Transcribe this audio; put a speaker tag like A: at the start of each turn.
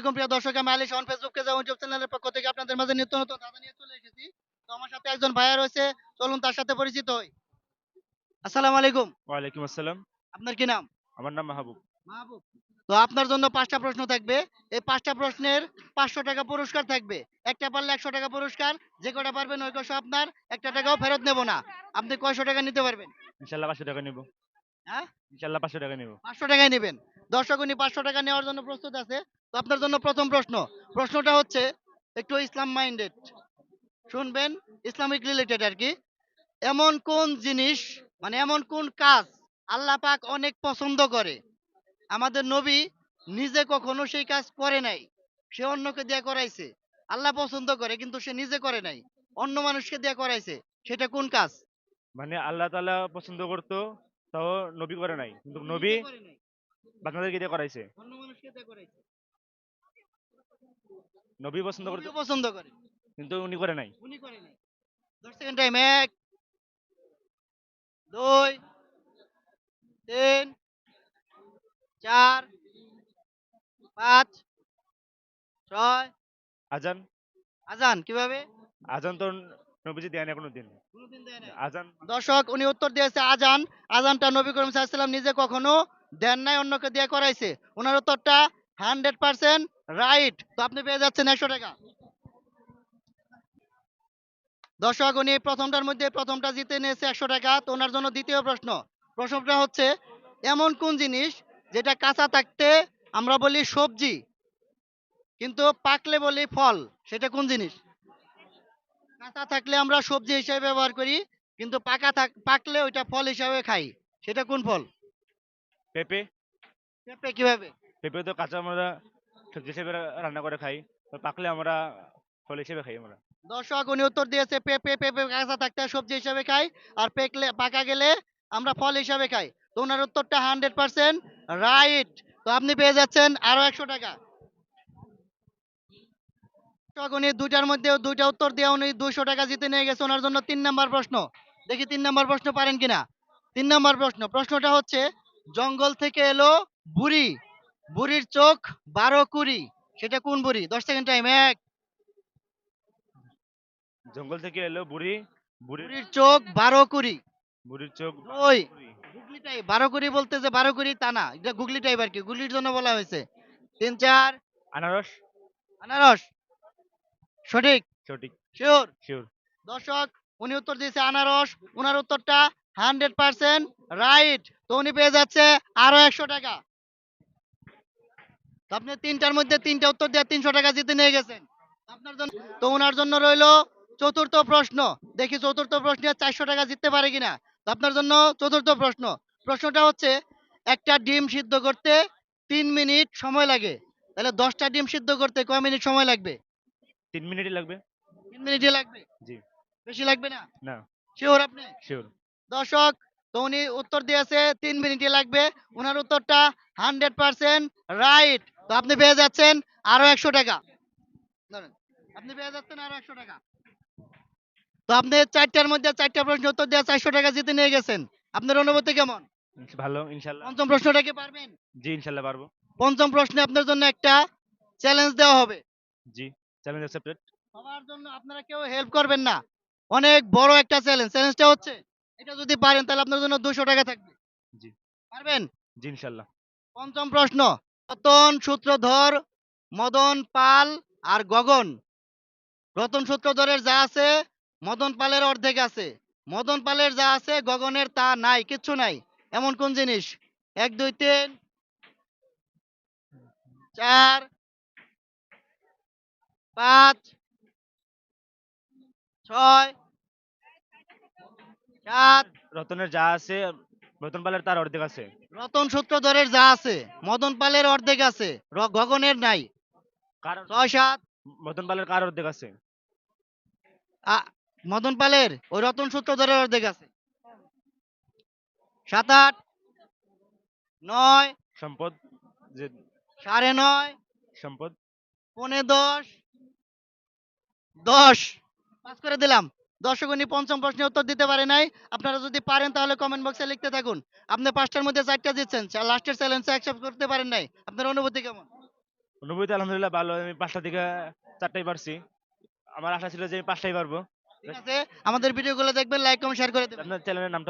A: আলাইকুম প্রিয় দর্শক আমি Ali Shahan Facebook page YouTube চ্যানেলের পক্ষ থেকে আপনাদের মাঝে নিত্য নতুন ধাঁধা নিয়ে চলে এসেছি। তো আমার সাথে একজন ভাইয়া রয়েছে চলুন তার সাথে পরিচিত হই। আসসালামু আলাইকুম।
B: ওয়ালাইকুম আসসালাম।
A: আপনার কি নাম?
B: আমার নাম মাহবুব।
A: মাহবুব। তো আপনার জন্য পাঁচটা প্রশ্ন থাকবে। এই পাঁচটা প্রশ্নের পাঁচশো টাকা পুরস্কার থাকবে। একটা পারলে একশো টাকা পুরস্কার যে কটা পারবেন ওই কশো আপনার একটা টাকাও ফেরত নেব না। আপনি কয়শো টাকা নিতে পারবেন?
B: ইনশাল্লাহ পাঁচশো টাকা নিব।
A: হ্যাঁ?
B: ইনশাল্লাহ পাঁচশো টাকা নিব।
A: পাঁচশো টাকায় নেবেন। দর্শক উনি পাঁচশো টাকা নেওয়ার জন্য প্রস্তুত আছে। তো আপনার জন্য প্রথম প্রশ্ন। প্রশ্নটা হচ্ছে একটু ইসলাম মাইন্ডেড শুনবেন ইসলামিক রিলেটেড আর কি। এমন কোন জিনিস মানে এমন কোন কাজ আল্লাহ পাক অনেক পছন্দ করে? আমাদের নবী নিজে কখনো সেই কাজ করে নাই। সে অন্যকে দিয়ে করাইছে। আল্লাহ পছন্দ করে কিন্তু সে নিজে করে নাই। অন্য মানুষকে দিয়ে করাইছে। সেটা কোন কাজ?
B: মানে আল্লাহ তাআলা পছন্দ করতো তাও নবী করে নাই। কিন্তু নবী
A: করে
B: বাংলাদেশকে দিয়ে করাইছে?
A: অন্য মানুষকে দিয়ে করাইছে।
B: নবী পছন্দ
A: নবীও পছন্দ করে।
B: কিন্তু উনি করে নাই।
A: উনি করে নাই। দশ সেকেন্ড টাইম এক দুই তিন চার পাঁচ ছয়।
B: আজান?
A: আজান কীভাবে?
B: আজান তো নবীজি দেয় না কোনোদিন।
A: কোনোদিন দেয় নাই।
B: আজান
A: দর্শক উনি উত্তর দিয়েছে আজান। আজানটা নবী করিম সাল্লাম নিজে কখনো দেন নাই, অন্যকে দিয়ে করাইছে। ওনার উত্তরটা হান্ড্রেড পার্সেন্ট রাইট। তো আপনি পেয়ে যাচ্ছেন একশো টাকা। দর্শক, উনি প্রথমটার মধ্যে প্রথমটা জিতে নিয়েছে একশো টাকা, তো ওনার জন্য দ্বিতীয় প্রশ্ন। প্রশ্নটা হচ্ছে, এমন কোন জিনিস যেটা কাঁচা থাকতে আমরা বলি সবজি, কিন্তু পাকলে বলি ফল? সেটা কোন জিনিস? কাঁচা থাকলে আমরা সবজি হিসেবে ব্যবহার করি, কিন্তু পাকা থাক, পাকলে ওইটা ফল হিসাবে খাই। সেটা কোন ফল?
B: পেঁপে?
A: পেঁপে কীভাবে?
B: পেঁপে তো কাঁচা আমরা সবজি হিসেবে রান্না করে খাই। পাকলে আমরা ফল হিসেবে খাই আমরা।
A: দর্শক উনি উত্তর দিয়েছে পেঁপে পেঁপে কাঁচা থাকতে সবজি হিসাবে খাই। আর পেকলে পাকা গেলে আমরা ফল হিসাবে খাই। তো ওনার উত্তরটা হান্ড্রেড পার্সেন্ট রাইট। তো আপনি পেয়ে যাচ্ছেন আরও একশো টাকা। উনি দুইটার মধ্যে দুইটা উত্তর দিয়ে উনি দুইশো টাকা জিতে নিয়ে গেছে। ওনার জন্য তিন নাম্বার প্রশ্ন। দেখি তিন নাম্বার প্রশ্ন পারেন কিনা? তিন নাম্বার প্রশ্ন। প্রশ্নটা হচ্ছে জঙ্গল থেকে এলো বুড়ি। বুড়ির চোখ বারো কুড়ি। সেটা কোন বুড়ি? দশ সেকেন্ড টাইম এক।
B: জঙ্গল থেকে এলো বুড়ি। বুড়ির
A: চোখ বারো কুড়ি।
B: বুড়ির চোখ
A: ওই
B: বুড়ি।
A: গুগলি টাইপ বারো কুড়ি বলতে যে বারো কুড়ি তা না এটা গুগলি টাইপ আর কি গুগলির জন্য বলা হয়েছে। তিন চার।
B: আনারস।
A: আনারস। সঠিক?
B: সঠিক।
A: শিওর?
B: শিওর।
A: দর্শক উনি উত্তর দিয়েছে আনারস। ওনার উত্তরটা হান্ড্রেড পার্সেন্ট রাইট তো উনি পেয়ে যাচ্ছে আরও একশো টাকা। আপনি তিনটার মধ্যে তিনটা উত্তর দিয়ে তিনশো টাকা জিতে নিয়ে গেছেন। আপনার জন্য তো ওনার জন্য রইল চতুর্থ প্রশ্ন। দেখি চতুর্থ প্রশ্নে চারশো টাকা জিততে পারে কিনা। আপনার জন্য চতুর্থ প্রশ্ন। প্রশ্নটা হচ্ছে একটা ডিম সিদ্ধ করতে তিন মিনিট সময় লাগে। তাহলে দশটা ডিম সিদ্ধ করতে কয় মিনিট সময় লাগবে?
B: তিন মিনিটই লাগবে।
A: তিন মিনিটই লাগবে?
B: জি।
A: বেশি লাগবে না?
B: না।
A: শিওর আপনি?
B: শিওর
A: দর্শক তো উনি উত্তর দিয়েছে তিন মিনিটই লাগবে। ওনার উত্তরটা হান্ড্রেড পার্সেন্ট রাইট। তো আপনি পেয়ে যাচ্ছেন আরও একশো টাকা। আপনি পেয়ে যাচ্ছেন আরও একশো টাকা। তো আপনি চারটার মধ্যে চারটা প্রশ্ন উত্তর দিয়ে চারশো টাকা জিতে নিয়ে গেছেন। আপনার অনুভূতি কেমন?
B: ভালো ইনশাল্লাহ।
A: পঞ্চম প্রশ্নটা কি পারবেন?
B: জি ইনশাল্লাহ পারব।
A: পঞ্চম প্রশ্নে আপনার জন্য একটা চ্যালেঞ্জ দেওয়া হবে।
B: জি চ্যালেঞ্জ অ্যাকসেপ্টেড
A: সবার জন্য আপনারা কেউ হেল্প করবেন না। অনেক বড় একটা চ্যালেঞ্জ চ্যালেঞ্জটা হচ্ছে এটা যদি পারেন তাহলে আপনার জন্য দুশো টাকা থাকবে।
B: জি।
A: পারবেন?
B: জি ইনশাল্লাহ।
A: পঞ্চম প্রশ্ন রতন সূত্রধর মদন পাল আর গগন। রতন সূত্রধরের যা আছে মদন পালের অর্ধেক আছে। মদন পালের যা আছে গগনের তা নাই কিচ্ছু নাই। এমন কোন জিনিস? এক দুই তিন চার পাঁচ ছয় সাত
B: রতনের যা আছে রতন পালের তার অর্ধেক আছে।
A: রতন সূত্রধরের যা আছে মদন পালের অর্ধেক আছে র- গগনের নাই।
B: কার
A: ছয় সাত।
B: রতন পালের কার অর্ধেক আছে?
A: আ- মদন পালের ওই রতন সূত্রধরের অর্ধেক আছে। সাত আট নয়
B: সম্পদ যে
A: সাড়ে নয়
B: সম্পদ।
A: পৌনে দশ দশ। পাস করে দিলাম। দর্শক উনি পঞ্চম প্রশ্নের উত্তর দিতে পারে নাই। আপনারা যদি পারেন তাহলে কমেন্ট বক্সে লিখতে থাকুন। আপনি পাঁচটার মধ্যে চারটা দিচ্ছেন লাস্টের চ্যালেঞ্জ অ্যাকসেপ্ট করতে পারেন নাই। আপনার অনুভূতি কেমন?
B: অনুভূতি আলহামদুলিল্লাহ ভালো। আমি পাঁচটা থেকে চারটাই পারছি। আমার আশা ছিল যে আমি পাঁচটাই পারব।
A: ঠিক আছে। আমাদের ভিডিওগুলো দেখবেন লাইক কমেন্ট শেয়ার করে দেবেন।
B: আপনার চ্যানেলের নামটা